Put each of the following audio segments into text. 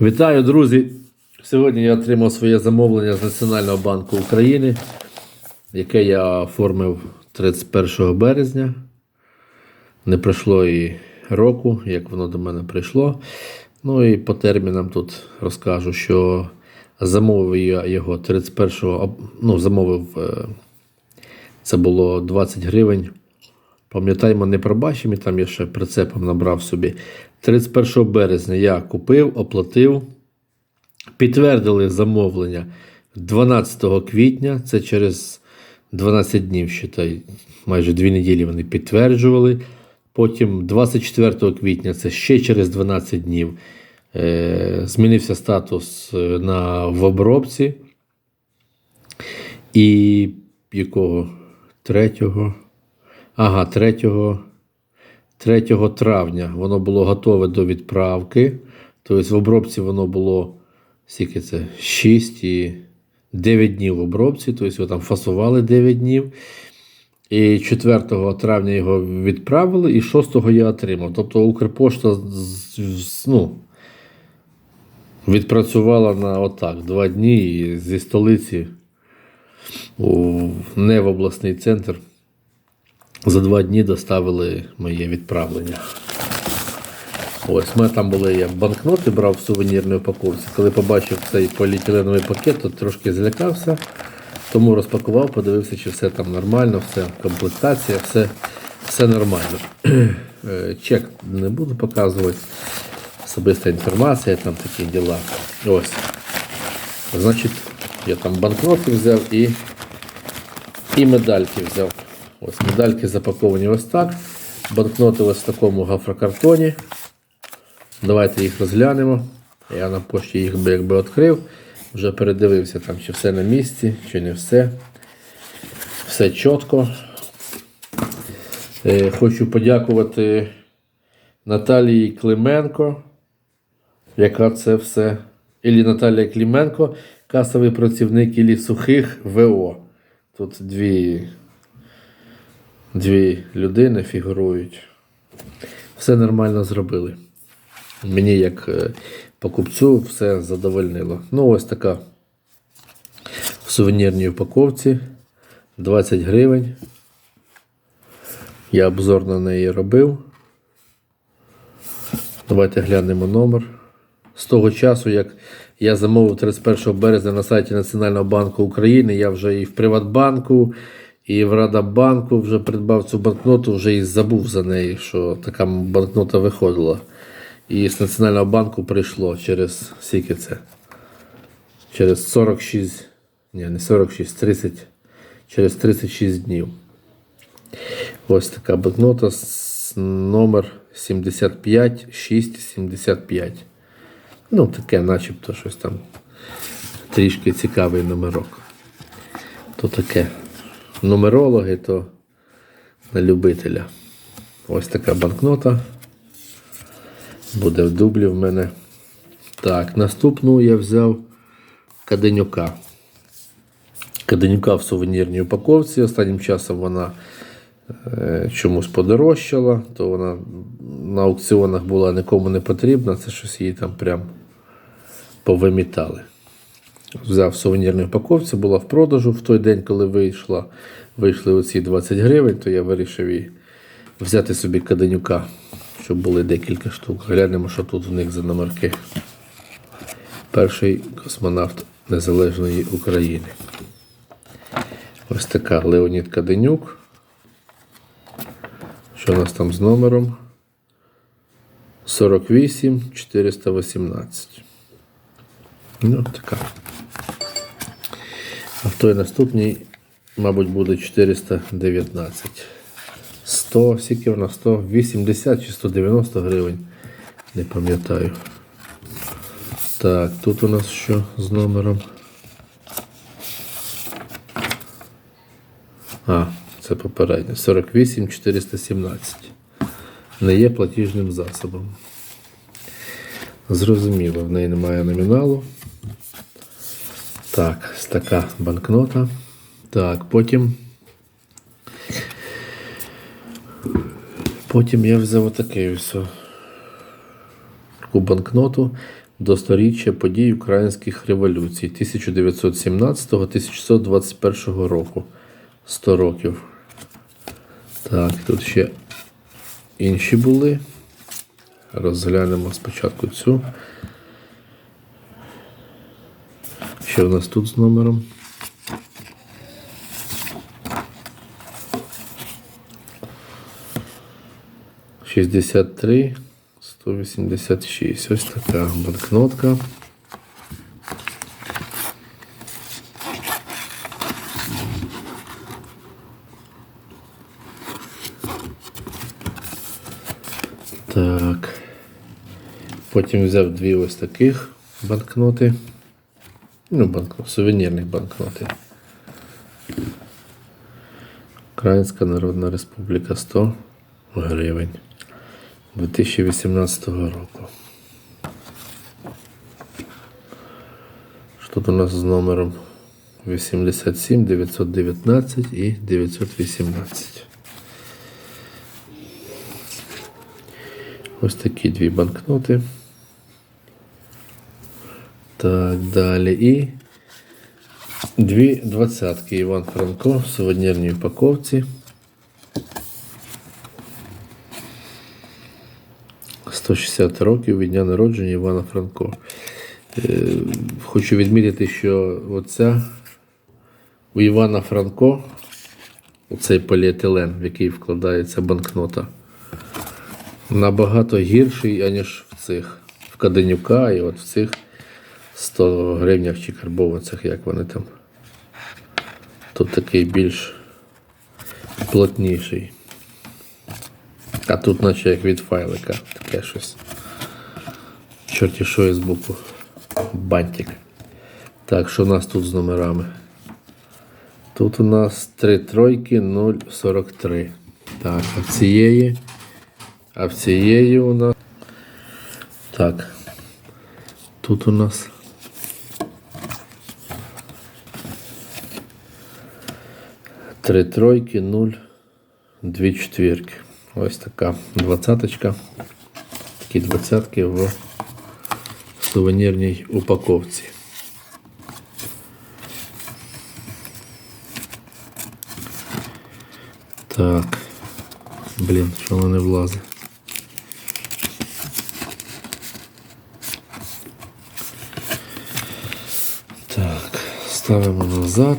Вітаю, друзі! Сьогодні я отримав своє замовлення з Національного банку України, яке я оформив 31 березня. Не пройшло і року, як воно до мене прийшло. Ну і по термінам тут розкажу, що замовив я його 31-го, ну, замовив, е, це було 20 гривень. Пам'ятаємо, не пробачимо, там я ще прицепом набрав собі. 31 березня я купив, оплатив, підтвердили замовлення 12 квітня, це через 12 днів, считай, майже 2 неділі вони підтверджували. Потім 24 квітня, це ще через 12 днів, е, змінився статус е, на, в обробці. І якого? 3 Ага, 3, 3 травня воно було готове до відправки. Тобто в обробці воно було скільки це? 6 і 9 днів в обробці, тобто його там фасували 9 днів. І 4 травня його відправили, і 6 я отримав. Тобто Укрпошта ну, відпрацювала на отак 2 дні зі столиці не в обласний центр. За два дні доставили моє відправлення. Ось, мене там були я банкноти, брав в сувенірній упаковці. Коли побачив цей поліетиленовий пакет, то трошки злякався. Тому розпакував, подивився, чи все там нормально, все комплектація, все, все нормально. Е, Чек не буду показувати. Особиста інформація, там такі діла. Ось. Значить, я там банкноти взяв і і медальки взяв. Ось медальки запаковані ось так. Банкноти ось в такому гафрокартоні. Давайте їх розглянемо. Я на пошті їх би якби відкрив. Вже передивився там, чи все на місці, чи не все. Все чітко. Е, Хочу подякувати Наталії Клименко, яка це все. Ілі Наталія Клименко, касовий працівник Ілі Сухих ВО. Тут дві, дві людини фігурують. Все нормально зробили. Мені, як е, покупцю, все задовольнило. Ну, ось така в сувенірній упаковці 20 гривень. Я обзор на неї робив. Давайте глянемо номер. З того часу, як я замовив 31 березня на сайті Національного банку України, я вже і в Приватбанку, і в Радабанку вже придбав цю банкноту, вже і забув за неї, що така банкнота виходила. І з Національного банку прийшло через скільки це? Через 46, ні, не 46, 30, через 36 днів. Ось така банкнота з номер 75 675. Ну, таке, начебто, щось там трішки цікавий номерок. То таке. Нумерологи, то на любителя. Ось така банкнота. Буде в дублі в мене. Так, наступну я взяв Каденюка. Каденюка в сувенірній упаковці. Останнім часом вона е, чомусь подорожчала, то вона на аукціонах була нікому не потрібна, це щось її там прям повимітали. Взяв в сувенірній упаковці, була в продажу в той день, коли вийшла, вийшли оці 20 гривень, то я вирішив її взяти собі каденюка, щоб були декілька штук. Глянемо, що тут у них за номерки. Перший космонавт Незалежної України. Ось така Леонід Каденюк. Що у нас там з номером? 48 418. Ну, така. А в той наступній, мабуть, буде 419. 100, скільки вона? 180 чи 190 гривень. Не пам'ятаю. Так, тут у нас що з номером? А, це попереднє. 48 417. Не є платіжним засобом. Зрозуміло, в неї немає номіналу. Так, така банкнота. Так, потім. Потім я взяв отакий ось. о, Таку банкноту до сторіччя подій українських революцій 1917-1921 року. 100 років. Так, тут ще інші були. Розглянемо спочатку цю. Що в нас тут з номером? Шістдесят три, сто вісімдесят шість. Ось така банкнотка. Так. Потім взяв дві ось таких банкноти. Ну, банкнот, сувенірних банкноти. Українська Народна Республіка 100 гривень 2018 року. Що тут у нас з номером 87, 919 і 918. Ось такі дві банкноти. Так, далі. І дві двадцятки Іван Франко в сувенірній упаковці. 160 років від дня народження Івана Франко. Е, Хочу відмітити, що оця у Івана Франко оцей поліетилен, в який вкладається банкнота, набагато гірший, аніж в цих в Каденюка і от в цих 100 гривнях чи карбованцях, як вони там. Тут такий більш плотніший. А тут наче як від файлика, таке щось. Чорті що є збоку. Бантик. Так, що у нас тут з номерами? Тут у нас 3 тройки 043. Так, а в цієї. А в цієї у нас. Так. Тут у нас. Три тройки, нуль, дві четвірки. Ось така двадцяточка. Такі двадцятки в сувенірній упаковці. Так. Блін, що воно не влазить. Так, ставимо назад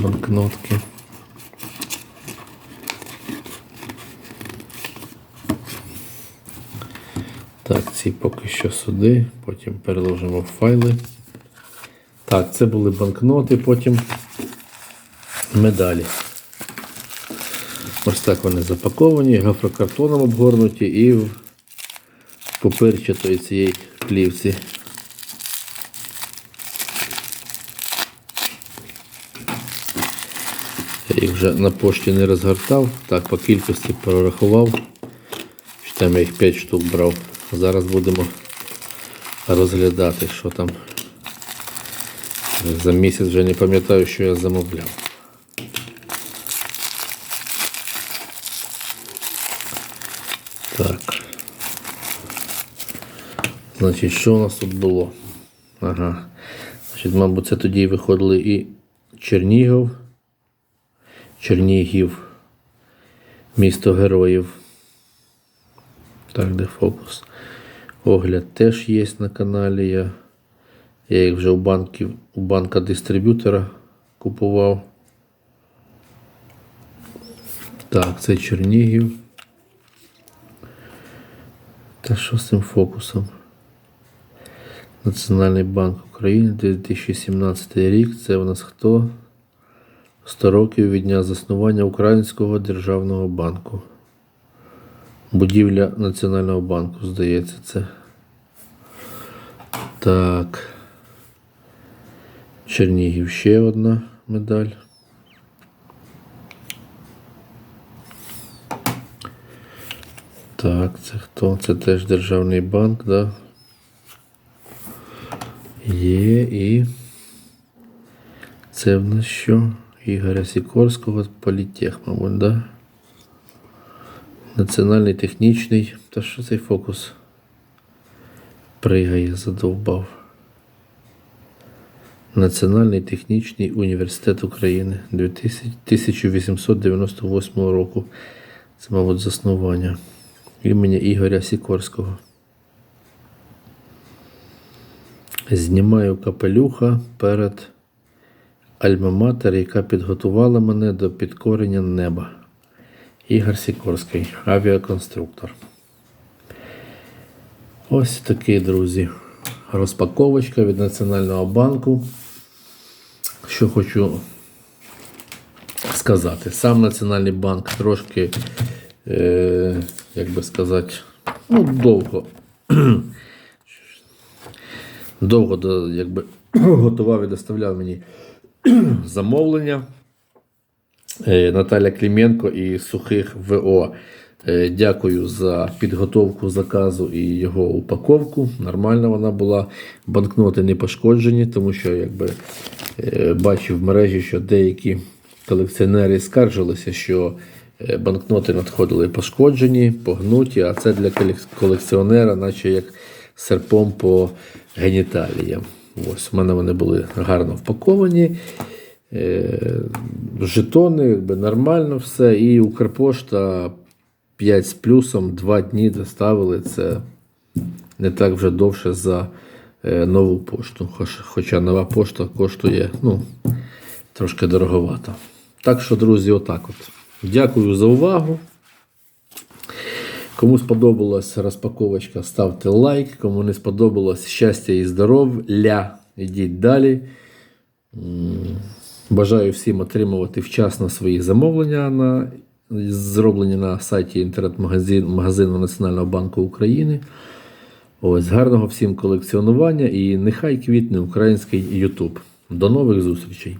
банкнотки. Так, ці поки що сюди, потім переложимо в файли. Так, це були банкноти, потім медалі. Ось так вони запаковані, гофрокартоном обгорнуті і в пупирчатої цієї плівці. Я їх вже на пошті не розгортав, так по кількості прорахував. Там я їх 5 штук брав. Зараз будемо розглядати, що там. За місяць вже не пам'ятаю, що я замовляв. Так. Значить, що у нас тут було? Ага. Значить, мабуть, це тоді виходили і Чернігів. Чернігів. Місто героїв. Так, де фокус. Огляд теж є на каналі. Я, я їх вже у, банків, у банка дистриб'ютора купував. Так, це Чернігів. Та що з цим фокусом? Національний банк України 2017 рік. Це у нас хто? 100 років від дня заснування Українського державного банку. Будівля Національного банку, здається, це. Так. Чернігів ще одна медаль. Так, це хто? Це теж Державний банк, да? Є і. Це в нас що? Ігоря Сікорського політех, мабуть, да? Національний технічний. Та що цей фокус? Пригає, задовбав. Національний технічний університет України 2000 1898 року. Це, мабуть, заснування імені Ігоря Сікорського. Знімаю капелюха перед альма-матер, яка підготувала мене до підкорення неба. Ігор Сікорський, авіаконструктор. Ось такий, друзі, розпаковочка від Національного банку. Що хочу сказати. Сам Національний банк трошки, е, як би сказати, ну, довго. довго якби, готував і доставляв мені замовлення. Е, Наталя Клименко і Сухих ВО. Е, Дякую за підготовку заказу і його упаковку. Нормальна вона була. Банкноти не пошкоджені, тому що якби, е, бачив в мережі, що деякі колекціонери скаржилися, що банкноти надходили пошкоджені, погнуті, а це для колекціонера, наче як серпом по геніталіям. Ось, у мене вони були гарно впаковані. Е, жетони, якби нормально все. І Укрпошта 5 з плюсом 2 дні доставили. Це не так вже довше за е, нову пошту. Хоча нова пошта коштує ну, трошки дороговато. Так що, друзі, отак от. Дякую за увагу. Кому сподобалась розпаковочка, ставте лайк. Кому не сподобалось щастя і здоров'я, ідіть далі. Бажаю всім отримувати вчасно свої замовлення, на, зроблені на сайті інтернет-магазину магазину Національного банку України. Ось, гарного всім колекціонування і нехай квітне український YouTube. До нових зустрічей!